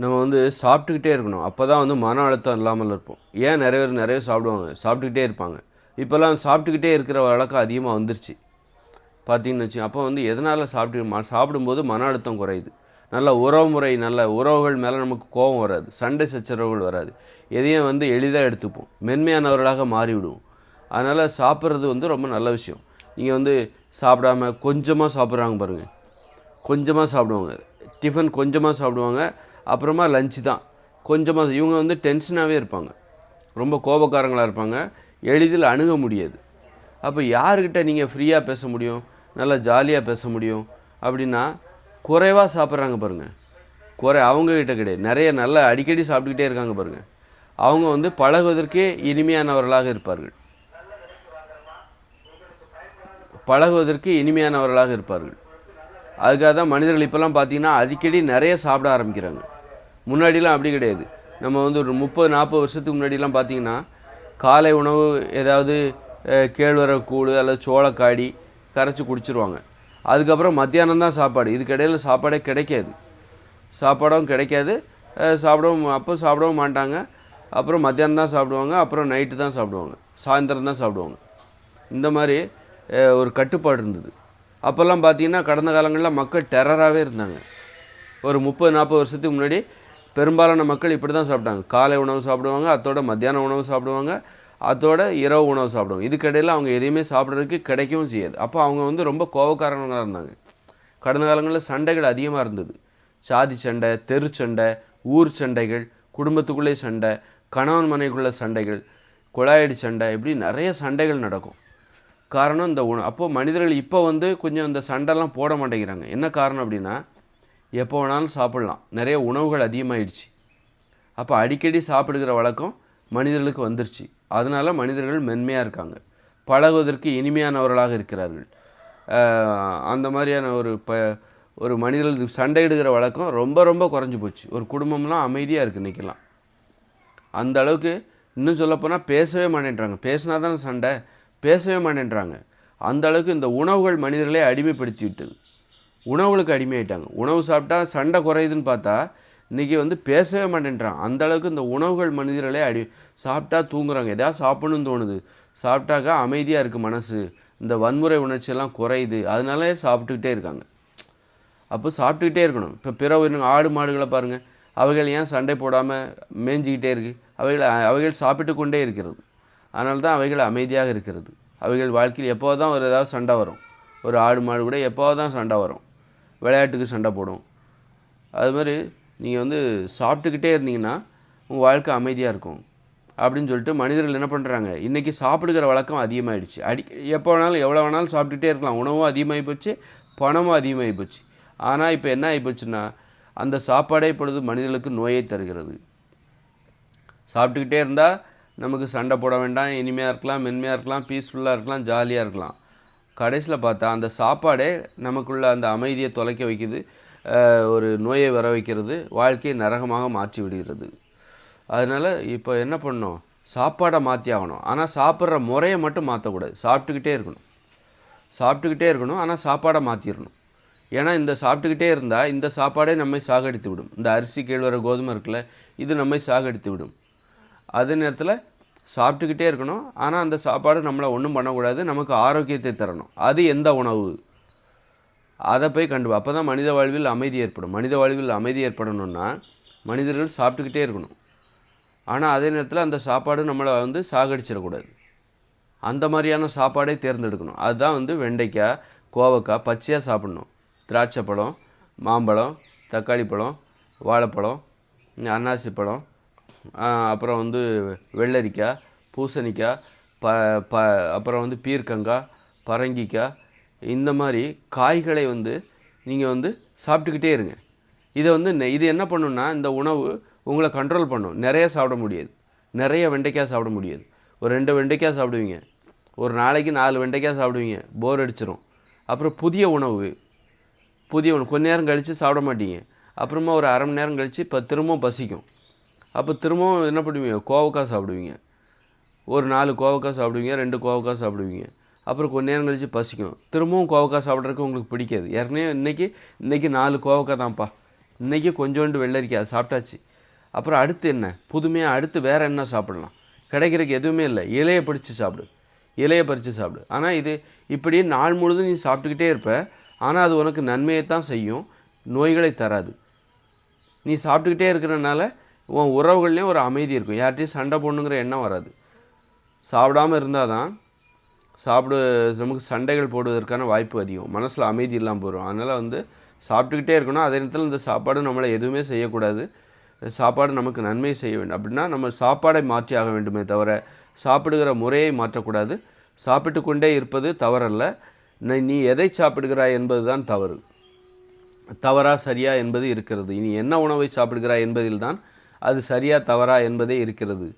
நம்ம வந்து சாப்பிட்டுக்கிட்டே இருக்கணும். அப்போ தான் வந்து மன அழுத்தம் இல்லாமல் இருப்போம். ஏன் நிறைய பேர் நிறைய சாப்பிடுவாங்க? சாப்பிட்டுக்கிட்டே இருப்பாங்க. இப்போல்லாம் சாப்பிட்டுக்கிட்டே இருக்கிற வழக்கம் அதிகமாக வந்துருச்சு. பார்த்தீங்கன்னு வச்சு அப்போ வந்து எதனால் சாப்பிட்டு சாப்பிடும்போது மன அழுத்தம் குறையுது? நல்ல உறவுமுறை நல்ல உறவுகள் மேலே நமக்கு கோபம் வராது. சண்டை சச்சரவுகள் வராது. எதையும் வந்து எளிதாக எடுத்துப்போம். மென்மையானவர்களாக மாறிவிடுவோம். அதனால் சாப்பிட்றது வந்து ரொம்ப நல்ல விஷயம். நீங்கள் வந்து சாப்பிடாம கொஞ்சமாக சாப்பிட்றாங்க பாருங்கள் கொஞ்சமாக சாப்பிடுவாங்க. டிஃபன் கொஞ்சமாக சாப்பிடுவாங்க. அப்புறமா லஞ்சு தான். கொஞ்சமாக இவங்க வந்து டென்ஷனாகவே இருப்பாங்க. ரொம்ப கோபக்காரங்களாக இருப்பாங்க. எளிதில் அணுக முடியாது. அப்போ யாருக்கிட்ட நீங்கள் ஃப்ரீயாக பேச முடியும்? நல்லா ஜாலியாக பேச முடியும்? அப்படின்னா குறைவாக சாப்பிட்றாங்க பாருங்கள் குறை அவங்கக்கிட்ட கிடையாது. நிறைய நல்லா அடிக்கடி சாப்பிட்டுக்கிட்டே இருக்காங்க பாருங்கள் அவங்க வந்து பழகுவதற்கே இனிமையானவர்களாக இருப்பார்கள். பழகுவதற்கு இனிமையானவர்களாக இருப்பார்கள். அதுக்காக தான் மனிதர்கள் இப்போல்லாம் பார்த்தீங்கன்னா அடிக்கடி நிறைய சாப்பிட ஆரம்பிக்கிறாங்க. முன்னாடிலாம் அப்படி கிடையாது. நம்ம வந்து ஒரு முப்பது நாற்பது வருஷத்துக்கு முன்னாடிலாம் பார்த்தீங்கன்னா காலை உணவு ஏதாவது அஹ், கூழ் அல்லது சோளக்காடி கரைச்சி குடிச்சிருவாங்க. அதுக்கப்புறம் மத்தியானம் தான் சாப்பாடு. இதுக்கிடையில் சாப்பாடே கிடைக்காது. சாப்பாடும் கிடைக்காது. சாப்பிடவும் அப்போ சாப்பிடவும் மாட்டாங்க. அப்புறம் மத்தியானம் தான் சாப்பிடுவாங்க. அப்புறம் நைட்டு தான் சாப்பிடுவாங்க. சாயந்தரம் தான் சாப்பிடுவாங்க. இந்த மாதிரி ஒரு கட்டுப்பாடு இருந்தது. அப்போல்லாம் பார்த்தீங்கன்னா கடந்த காலங்களில் மக்கள் டெரராகவே இருந்தாங்க. ஒரு முப்பது நாற்பது வருஷத்துக்கு முன்னாடி பெரும்பாலான மக்கள் இப்படி தான் சாப்பிட்டாங்க. காலை உணவு சாப்பிடுவாங்க அதோட மத்தியான உணவு சாப்பிடுவாங்க அதோட இரவு உணவு சாப்பிடுவாங்க. இதுக்கிடையில் அவங்க எதையுமே சாப்பிட்றதுக்கு கிடைக்கவும் செய்யாது. அப்போ அவங்க வந்து ரொம்ப கோபக்காரங்களாக இருந்தாங்க. கடந்த காலங்களில் சண்டைகள் அதிகமாக இருந்தது. சாதி சண்டை தெரு சண்டை ஊர் சண்டைகள் குடும்பத்துக்குள்ளே சண்டை கணவன் மனைக்குள்ள சண்டைகள் குழாயடி சண்டை இப்படி நிறைய சண்டைகள் நடக்கும். காரணம் இந்த உணவு அப்போது மனிதர்கள் இப்போ வந்து கொஞ்சம் இந்த சண்டைலாம் போட மாட்டேங்கிறாங்க. என்ன காரணம் அப்படின்னா எப்போ வேணாலும் சாப்பிட்லாம். நிறைய உணவுகள் அதிகமாகிடுச்சு அப்போ அடிக்கடி சாப்பிடுகிற வழக்கம் மனிதர்களுக்கு வந்துருச்சு. அதனால் மனிதர்கள் மென்மையாக இருக்காங்க. பழகுவதற்கு இனிமையானவர்களாக இருக்கிறார்கள். அந்த மாதிரியான ஒரு ப ஒரு மனிதர்களுக்கு சண்டையிடுகிற வழக்கம் ரொம்ப ரொம்ப குறைஞ்சி போச்சு. ஒரு குடும்பம்லாம் அமைதியாக இருக்குது இன்றைக்கெல்லாம் அந்த அளவுக்கு இன்னும் சொல்லப்போனால் பேசவே மாட்டேன்றாங்க. பேசினா தானே சண்டை. பேசவே மாட்டேன்றாங்க. அந்த அளவுக்கு இந்த உணவுகள் மனிதர்களை அடிமைப்படுத்தி விட்டது உணவுகளுக்கு அடிமையாயிட்டாங்க. உணவு சாப்பிட்டா சண்டை குறையுதுன்னு பார்த்தா இன்றைக்கி வந்து பேசவே மாட்டேன்றான். அந்தளவுக்கு இந்த உணவுகள் மனிதர்களே அடி சாப்பிட்டா தூங்குறாங்க. எதாவது சாப்பிடணும்னு தோணுது. சாப்பிட்டாக்கா அமைதியாக இருக்குது மனசு. இந்த வன்முறை உணர்ச்சியெல்லாம் குறையுது. அதனாலே சாப்பிட்டுக்கிட்டே இருக்காங்க. அப்போ சாப்பிட்டுக்கிட்டே இருக்கணும். இப்போ பிற உயிரினங்கள் ஆடு மாடுகளை பாருங்கள் அவைகள் ஏன் சண்டை போடாமல் மேய்ஞ்சிக்கிட்டே இருக்குது அவைகள் அவைகள் சாப்பிட்டு கொண்டே இருக்கிறது. அதனால தான் அவைகள் அமைதியாக இருக்கிறது. அவைகள் வாழ்க்கையில் எப்போ தான் ஒரு ஏதாவது சண்டை வரும். ஒரு ஆடு மாடு கூட எப்போ தான் சண்டை வரும். விளையாட்டுக்கு சண்டை போடும். அது மாதிரி நீங்கள் வந்து சாப்பிட்டுக்கிட்டே இருந்தீங்கன்னா உங்கள் வாழ்க்கை அமைதியாக இருக்கும். அப்படின்னு சொல்லிட்டு மனிதர்கள் என்ன பண்ணுறாங்க இன்றைக்கி சாப்பிடுக்கிற வழக்கம் அதிகமாகிடுச்சு அடி எப்போ வேணாலும் எவ்வளோ வேணாலும் சாப்பிட்டுக்கிட்டே இருக்கலாம். உணவும் அதிகமாகி போச்சு பணமும் அதிகமாகி போச்சு. ஆனால் இப்போ என்ன ஆகி போச்சுன்னா அந்த சாப்பாடே இப்பொழுது மனிதர்களுக்கு நோயை தருகிறது. சாப்பிட்டுக்கிட்டே இருந்தால் நமக்கு சண்டை போட வேண்டாம். இனிமையாக இருக்கலாம் மென்மையாக இருக்கலாம் பீஸ்ஃபுல்லாக இருக்கலாம் ஜாலியாக இருக்கலாம். கடைசியில் பார்த்தா அந்த சாப்பாடே நமக்குள்ள அந்த அமைதியை தொலைக்க வைக்குது. ஒரு நோயை வர வைக்கிறது வாழ்க்கையை நரகமாக மாற்றி விடுகிறது. அதனால் இப்போ என்ன பண்ணணும்? சாப்பாடை மாற்றி ஆகணும். ஆனால் சாப்பிட்ற முறையை மட்டும் மாற்றக்கூடாது சாப்பிட்டுக்கிட்டே இருக்கணும். சாப்பிட்டுக்கிட்டே இருக்கணும். ஆனால் சாப்பாடை மாற்றிடணும் ஏன்னா இந்த சாப்பிட்டுக்கிட்டே இருந்தால் இந்த சாப்பாடே நம்மை சாகடித்து விடும். இந்த அரிசி கேழ்வர கோதுமை இருக்குல்ல இது நம்மை சாகடித்து விடும். அதே நேரத்தில் சாப்பிட்டுக்கிட்டே இருக்கணும். ஆனால் அந்த சாப்பாடு நம்மளை ஒன்றும் பண்ணக்கூடாது. நமக்கு ஆரோக்கியத்தை தரணும். அது எந்த உணவு? அதை போய் கண்டு அப்போ தான் மனித வாழ்வில் அமைதி ஏற்படும். மனித வாழ்வில் அமைதி ஏற்படணும்னா மனிதர்கள் சாப்பிட்டுக்கிட்டே இருக்கணும். ஆனால் அதே நேரத்தில் அந்த சாப்பாடு நம்மளை வந்து சாகடிச்சிடக்கூடாது. அந்த மாதிரியான சாப்பாடை தேர்ந்தெடுக்கணும். அதுதான் வந்து வெண்டைக்காய் கோவக்காய் பச்சையாக சாப்பிடணும். திராட்சை பழம் மாம்பழம் தக்காளி பழம் வாழைப்பழம் அன்னாசி பழம் அப்புறம் வந்து வெள்ளரிக்காய் பூசணிக்காய் ப ப அப்புறம் வந்து பீர்க்கங்காய் பரங்கிக்காய் இந்த மாதிரி காய்களை வந்து நீங்கள் வந்து சாப்பிட்டுக்கிட்டே இருங்க. இதை வந்து இது என்ன பண்ணுன்னா இந்த உணவு உங்களை கண்ட்ரோல் பண்ணும். நிறைய சாப்பிட முடியாது. நிறைய வெண்டைக்காய் சாப்பிட முடியாது. ஒரு ரெண்டு வெண்டைக்காய் சாப்பிடுவீங்க. ஒரு நாளைக்கு நாலு வெண்டைக்காய் சாப்பிடுவீங்க. போர் அடிச்சிரும். அப்புறம் புதிய உணவு. புதிய உணவு. கொஞ்ச நேரம் கழித்து சாப்பிட மாட்டீங்க. அப்புறமா ஒரு அரை மணி நேரம் கழித்து இப்போ திரும்பவும் பசிக்கும். அப்போ திரும்பவும் என்ன பண்ணுவீங்க? கோவக்காய் சாப்பிடுவீங்க. ஒரு நாலு கோவக்காய் சாப்பிடுவீங்க ரெண்டு கோவக்காய் சாப்பிடுவீங்க. அப்புறம் கொஞ்ச நேரம் கழிச்சு பசிக்கும். திரும்பவும் கோவக்காய் சாப்பிட்றதுக்கு உங்களுக்கு பிடிக்காது. ஏற்கனவே இன்றைக்கி இன்றைக்கி நாலு கோவக்காய் தான்ப்பா. இன்றைக்கி கொஞ்சோண்டு வெள்ளரிக்காய் அது சாப்பிட்டாச்சு. அப்புறம் அடுத்து என்ன? புதுமையாக அடுத்து வேறு என்ன சாப்பிடலாம்? கிடைக்கிறதுக்கு எதுவுமே இல்லை. இலையை பிடிச்சி சாப்பிடு. இலையை பறித்து சாப்பிடு. ஆனால் இது இப்படி நாள் முழுதும் நீ சாப்பிட்டுக்கிட்டே இருப்ப. ஆனால் அது உனக்கு நன்மையை தான் செய்யும். நோய்களை தராது. நீ சாப்பிட்டுக்கிட்டே இருக்கிறனால உன் உறவுகள்லேயும் ஒரு அமைதி இருக்கும். யார்கிட்டையும் சண்டை போடணுங்கிற எண்ணம் வராது. சாப்பிடாம இருந்தால் தான் சாப்பிட நமக்கு சண்டைகள் போடுவதற்கான வாய்ப்பு அதிகம். மனசில் அமைதி இல்லாமல் போயிடும் அதனால் வந்து சாப்பிட்டுக்கிட்டே இருக்கணும். அதே நேரத்தில் இந்த சாப்பாடு நம்மளை எதுவுமே செய்யக்கூடாது. சாப்பாடு நமக்கு நன்மை செய்ய வேண்டும். அப்படின்னா நம்ம சாப்பாடை மாற்றி ஆக வேண்டுமே தவிர சாப்பிடுகிற முறையை மாற்றக்கூடாது. சாப்பிட்டு கொண்டே இருப்பது தவறல்ல. நீ- நீ எதை சாப்பிடுகிறாய் என்பது தான் தவறு. தவறா சரியா என்பது இருக்கிறது. இனி என்ன உணவை சாப்பிடுகிறாய் என்பதில்தான் அது சரியா தவறா என்பதே இருக்கிறது.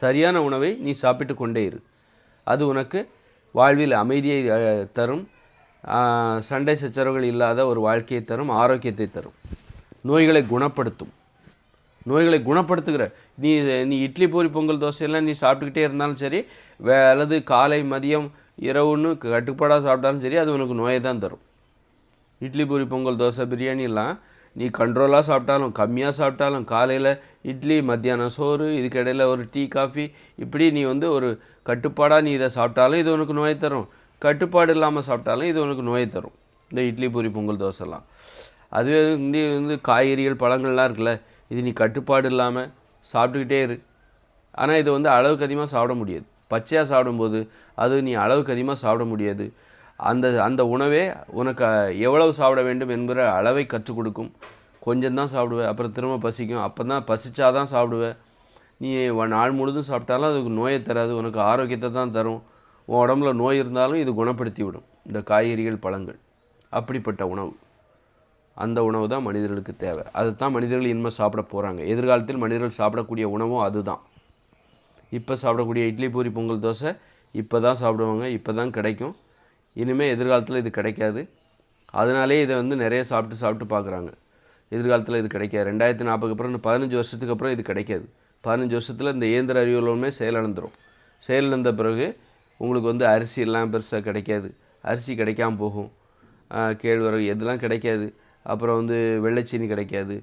சரியான உணவை நீ சாப்பிட்டு கொண்டே இரு. அது உனக்கு வாழ்வில் அமைதியை தரும். சண்டை சச்சரவுகள் இல்லாத ஒரு வாழ்க்கையை தரும் ஆரோக்கியத்தை தரும். நோய்களை குணப்படுத்தும். நோய்களை குணப்படுத்துகிற நீ நீ இட்லி பூரி பொங்கல் தோசையெல்லாம் நீ சாப்பிட்டுக்கிட்டே இருந்தாலும் சரி வே அல்லது காலை மதியம் இரவுன்னு கட்டுப்பாடாக சாப்பிட்டாலும் சரி அது உனக்கு நோயை தான் தரும். இட்லி பூரி பொங்கல் தோசை பிரியாணிலாம் நீ கண்ட்ரோலாக சாப்பிட்டாலும் கம்மியாக சாப்பிட்டாலும் காலையில் இட்லி மத்தியானம் சோறு இதுக்கிடையில் ஒரு டீ காஃபி இப்படி நீ வந்து ஒரு கட்டுப்பாடாக நீ இதை சாப்பிட்டாலும் இது உனக்கு நோயை தரும். கட்டுப்பாடு இல்லாமல் சாப்பிட்டாலும் இது உனக்கு நோயை தரும். இந்த இட்லி பூரி பொங்கல் தோசைலாம். அதுவே வந்து வந்து காய்கறிகள் பழங்கள்லாம் இருக்குல்ல இது நீ கட்டுப்பாடு இல்லாமல் சாப்பிட்டுக்கிட்டே இரு. ஆனால் இது வந்து அளவுக்கு அதிகமாக சாப்பிட முடியாது. பச்சையாக சாப்பிடும்போது அது நீ அளவுக்கு அதிகமாக சாப்பிட முடியாது. அந்த அந்த உணவே உனக்கு எவ்வளவு சாப்பிட வேண்டும் என்கிற அளவை கற்றுக் கொடுக்கும். கொஞ்சம் தான் சாப்பிடுவேன் அப்புறம் திரும்ப பசிக்கும். அப்போ தான் பசிச்சாதான் சாப்பிடுவேன் நீ நாள் முழுதும் சாப்பிட்டாலும் அதுக்கு நோயை தராது. உனக்கு ஆரோக்கியத்தை தான் தரும். உன் உடம்புல நோய் இருந்தாலும் இது குணப்படுத்தி விடும் இந்த காய்கறிகள் பழங்கள். அப்படிப்பட்ட உணவு. அந்த உணவு தான் மனிதர்களுக்கு தேவை. அதுதான் மனிதர்கள் இனிமேல் சாப்பிட போகிறாங்க எதிர்காலத்தில் மனிதர்கள் சாப்பிடக்கூடிய உணவும் அதுதான். இப்போ சாப்பிடக்கூடிய இட்லி பூரி பொங்கல் தோசை இப்போ தான் சாப்பிடுவாங்க. இப்போ தான் கிடைக்கும். இனிமேல் எதிர்காலத்தில் இது கிடைக்காது. அதனாலே இதை வந்து நிறைய சாப்பிட்டு சாப்பிட்டு பார்க்குறாங்க. எதிர்காலத்தில் இது கிடைக்காது. ரெண்டாயிரத்தி நாற்பதுக்கு அப்புறம் இந்த பதினஞ்சு வருஷத்துக்கு அப்புறம் இது கிடைக்காது. பதினஞ்சு வருஷத்தில் இந்த இயந்திர அறிவுலமே செயலிழந்துடும் செயலிழந்த பிறகு உங்களுக்கு வந்து அரிசி எல்லாம் பெருசாக கிடைக்காது. அரிசி கிடைக்காம போகும். கேழ்வரகு எதுலாம் கிடைக்காது. அப்புறம் வந்து வெள்ளைச்சீனி கிடைக்காது.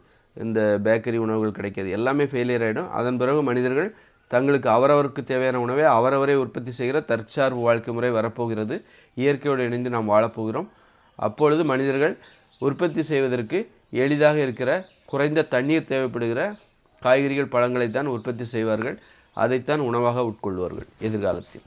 இந்த பேக்கரி உணவுகள் கிடைக்காது. எல்லாமே ஃபெயிலியர் ஆகிடும் அதன் பிறகு மனிதர்கள் தங்களுக்கு அவரவருக்கு தேவையான உணவை அவரவரே உற்பத்தி செய்கிற தற்சார்பு வாழ்க்கை முறை வரப்போகிறது. இயற்கையோடு இணைந்து நாம் வாழப்போகிறோம். அப்பொழுது மனிதர்கள் உற்பத்தி செய்வதற்கு எளிதாக இருக்கிற குறைந்த தண்ணீர் தேவைப்படுகிற காய்கறிகள் பழங்களை தான் உற்பத்தி செய்வார்கள். அதைத்தான் உணவாக உட்கொள்வார்கள் எதிர்காலத்தில்.